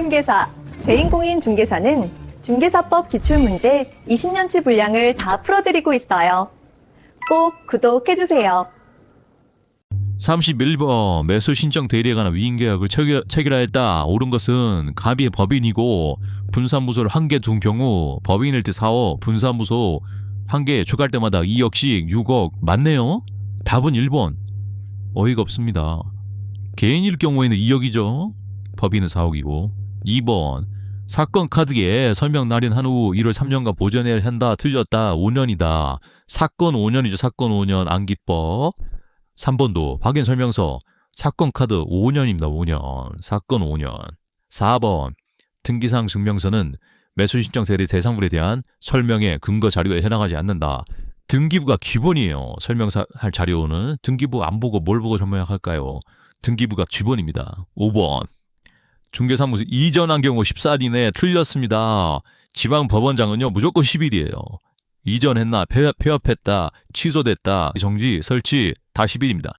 중개사, 제인공인 중개사는 중개사법 기출문제 20년치 분량을 다 풀어드리고 있어요. 꼭 구독해주세요. 31번 매수 신청 대리에 관한 위임계약을 체결, 체결하였다. 옳은 것은 갑이 법인이고 분산무소를 한 개 둔 경우 법인일 때 4억, 분산무소 한 개 추가할 때마다 2억씩 6억 맞네요. 답은 1번. 어이가 없습니다. 개인일 경우에는 2억이죠. 법인은 4억이고. 2번. 사건 카드에 설명 날인 한 후 1월 3년간 보존해야 한다. 틀렸다. 5년이다. 사건 5년이죠. 사건 5년 안기법. 3번도 확인 설명서 사건 카드 5년입니다. 5년. 사건 5년. 4번 등기상 증명서는 매수 신청 세리 대상물에 대한 설명의 근거 자료에 해당하지 않는다. 등기부가 기본이에요. 설명할 자료는 등기부 안 보고 뭘 보고 설명할까요? 등기부가 기본입니다. 5번 중개사무소 이전한 경우 14일 이내에 틀렸습니다. 지방 법원장은요 무조건 10일이에요. 이전했나 폐업, 폐업했다 취소됐다 정지 설치 다 10일입니다.